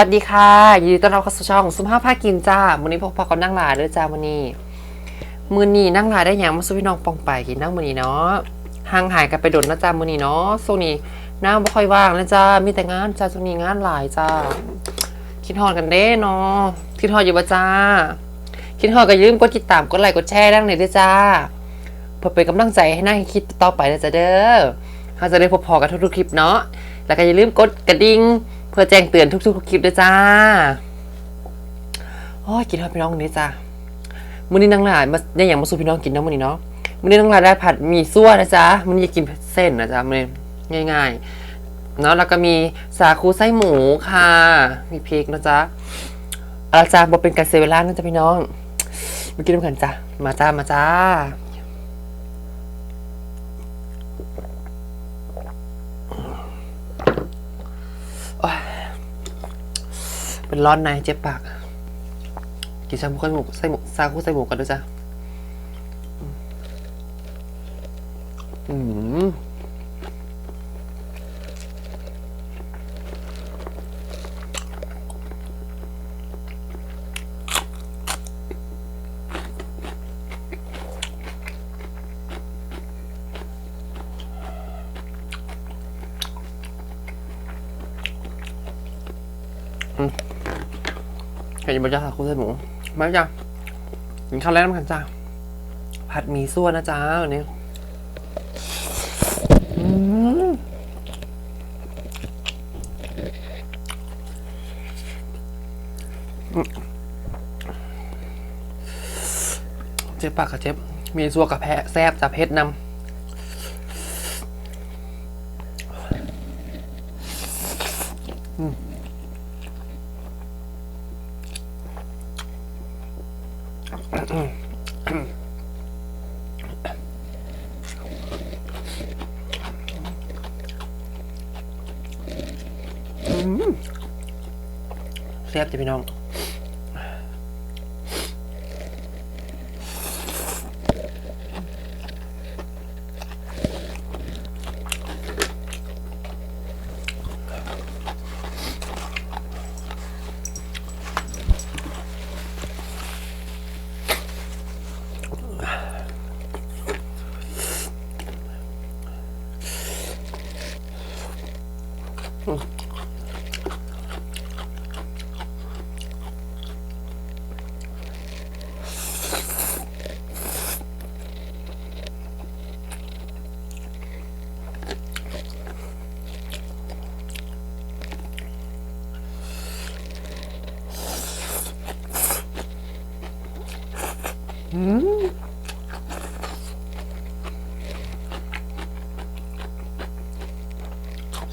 วัสดีค่ะยินดีต้อนรับเข้าสู่ช่องสุภาพพากินจ้ามื้อนี้พวกพอกันนั่งหลายเด้อจ้ามื้อนี้มื้อนี้นั่งหลายได้หยังมาสู่พี่น้องปองไปกินนั่งมื้อนี้เนาะห่างหายกันไปโดนนะจ้ามื้อนี้เนาะช่วงนี้น้าบ่ค่อยว่างนะจ้ามีแต่งานจ้าช่วงนี้งานหลายจ้าคิดฮอดกันเด้เนาะคิดฮอดอยู่บ่จ้า คิดฮอดก็อย่าลืมกดติดตามกดไลค์กดแชร์ดังหน่อยเด้อจ้าเพื่อเป็นกำลังใจให้นั่งคิดต่อไปนะจ้าเด้อเราจะได้พบพอกันทุกๆคลิปเนาะแล้วก็อย่าลืมกดกระดิ่ง พื่อแจ้งเตือนทุกๆคลิปด้วยจ้าโอ้ยกินข้าพี่น้องนี้จ้ามื้อนี้นั่งหลายมาได้อย่างมาสู่พี่น้องกินเนาะมื้อนี้เนาะมื้อนี้นั่งหลายได้ผัดหมี่ซั่วนะจ๊ะมื้อนี้จะกินเส้นนะจ๊ะมื้อนี้ง่ายๆเนาะแล้วก็มีสาคูไส้หมูค่ะมีพริกนะจ๊ะอาจารย์บอกเป็นการเซเวลานะจ๊ะพี่น้องมากินด้วยกันจ้ะมาจ้ามาจ้า เป็นร้อนในเจ็บปาก กินชาบูไส้หมูไส้หมูซาคุไส้หมูกันด้วยจ้ะอืม ใครจะมาจ้าซาคูไส้หมูมาจ้ะกินข้าวแล้วน้ำกันจ้ะผัดหมี่ซั่วนะจ้าวันนี้เจ็บปากกับเจ็บ มีซัวกับแพะแซบจับเพชรนำ แซ่บจ้ะพี่น้อง แซ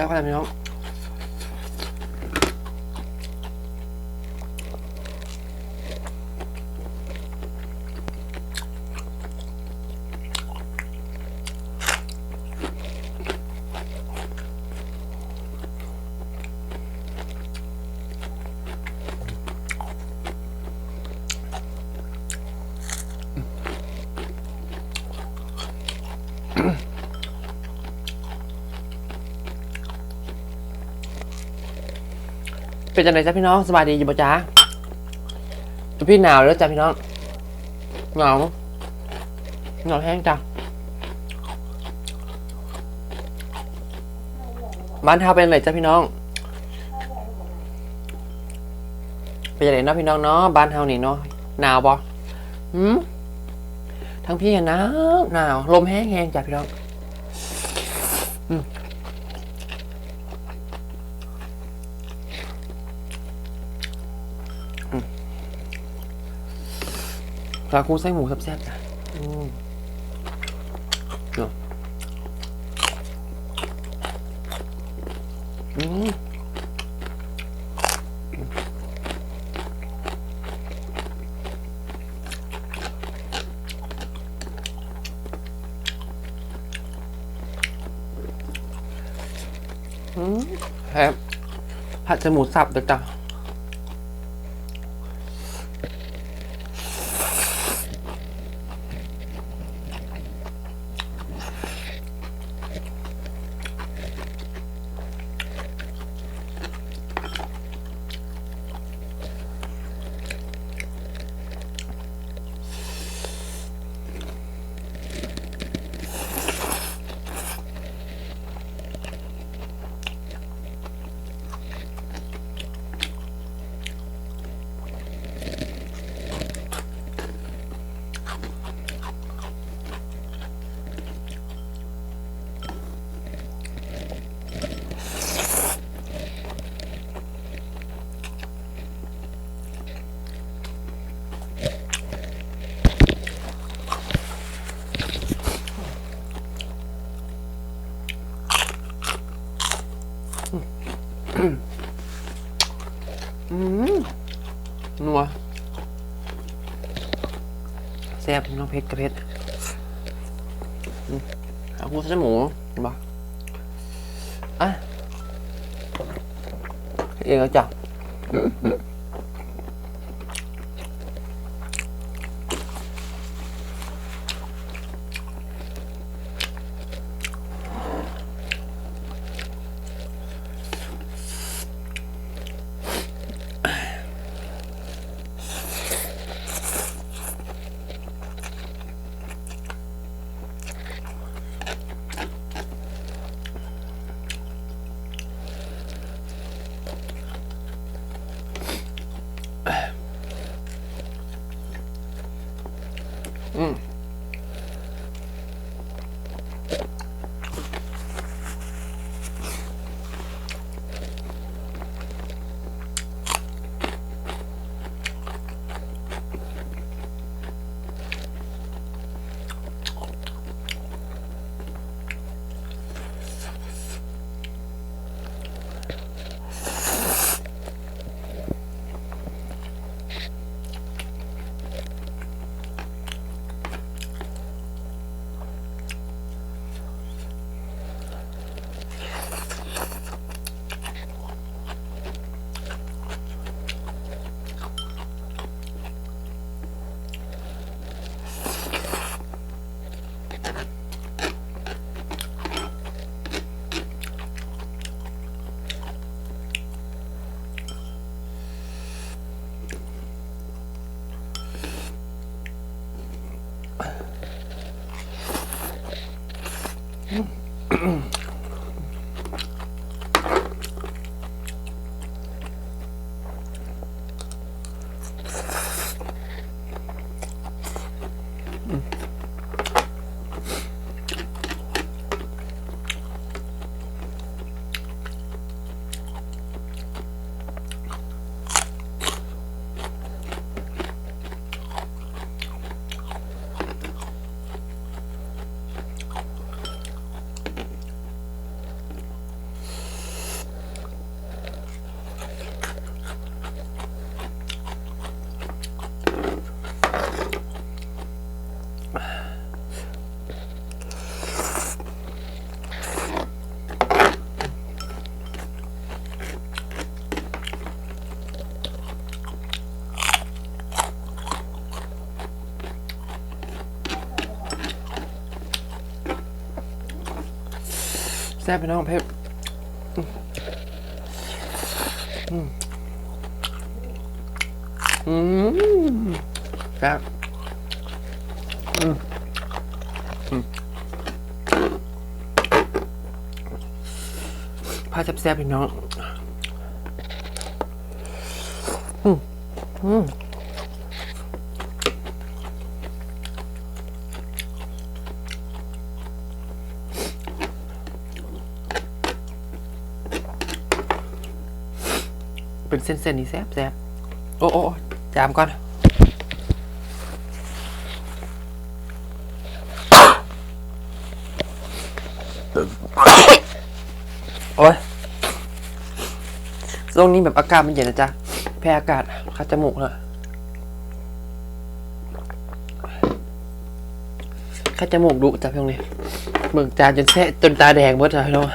่บ เป็นจังไงจ้ะพี่น้องสบายดีอยู่ปะจ๊ะพี่หนาวแล้วจ้ะพี่น้องหนาวหนาวแห้งจ้ะบ้านเฮาเป็นไรจ้ะพี่น้องเป็นยังไงเนาะพี่น้องเนาะบ้านเฮานี่เนาะหนาวปะหืมทั้งพี่อะหนาวหนาวลมแห้งแห้งจ้ะพี่น้องอืม สาคูไส้หมูแซ่บๆนะอืมเนาะอืมอืมแฮบผัดจมูกสับเด็ดจ้ะ อ แซ่บน้องเพชรกระเพชรอืมเอาหูใส่หมูบ้าอะเองแล้วจ้ะ แซ่บไปน้องเพชรอืมอืมแซ่บอืมผ้าแซ่บๆพี่น้อง อืม อืม เป็นเส้นๆนี่แซบแซบโอ้โอ้จามก่อนโอ้ยช่วงนี้แบบอากาศมันเย็นนะจ๊ะ แพ้อากาศคัดจมูกเลยคัดจมูกดุจ้ะพี่น้องนี่เบิกจานจนแสะจนตาแดงหมดจ้ะพี่น้อง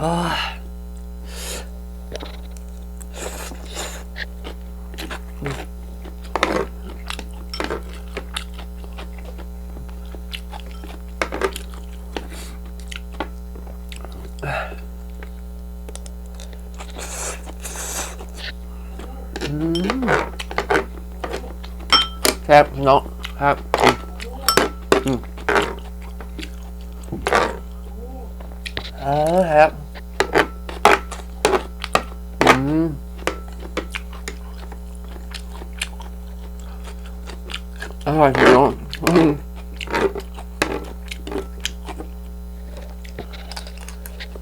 โอ้ย แซ่บพี่น้องครับอืมเออครับ ร่อยพี่น้องอืม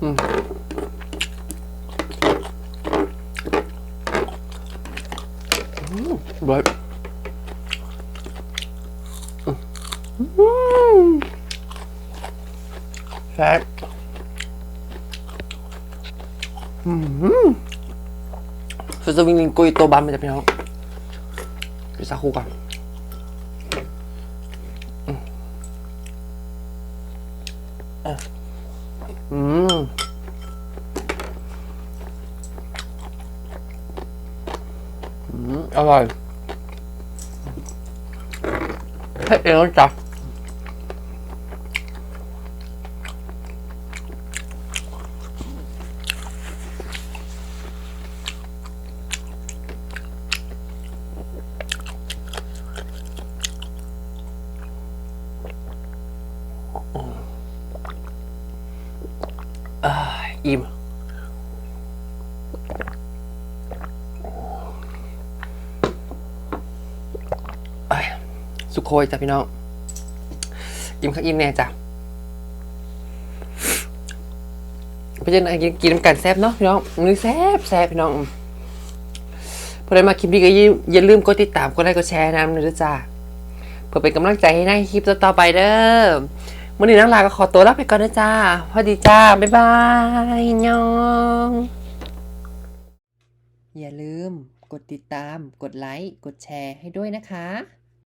อืมอืมอร่อยแซ่บอืมฟิสวิงลิงกุยตัวบัมมันจะเป็นยังพิซซ่าคู่กัน มอร่อยเผ็ดเองนะจ้ะ อ่าอิ่ม สุโคยจ้ะพี่น้องอิ่มข้าวอิ่มแน่จ้ะไปเจอนกินกินน้ำกันแซ่บเนาะพี่น้องมือแซ่บแซ่บพี่น้องพอได้มาคลิปนี้ก็อย่าอย่าลืมกดติดตามกดไลค์กดแชร์นะนะจ้าเพื่อเป็นกำลังใจให้ในคลิปต่อไปเด้อ มื่อนี้นักลาก็ขอตัวลาไปก่อนนะจ้า พอดีจ้า บ๊ายบายยองอย่าลืม กดติดตาม กดไลค์ กดแชร์ให้ด้วยนะคะ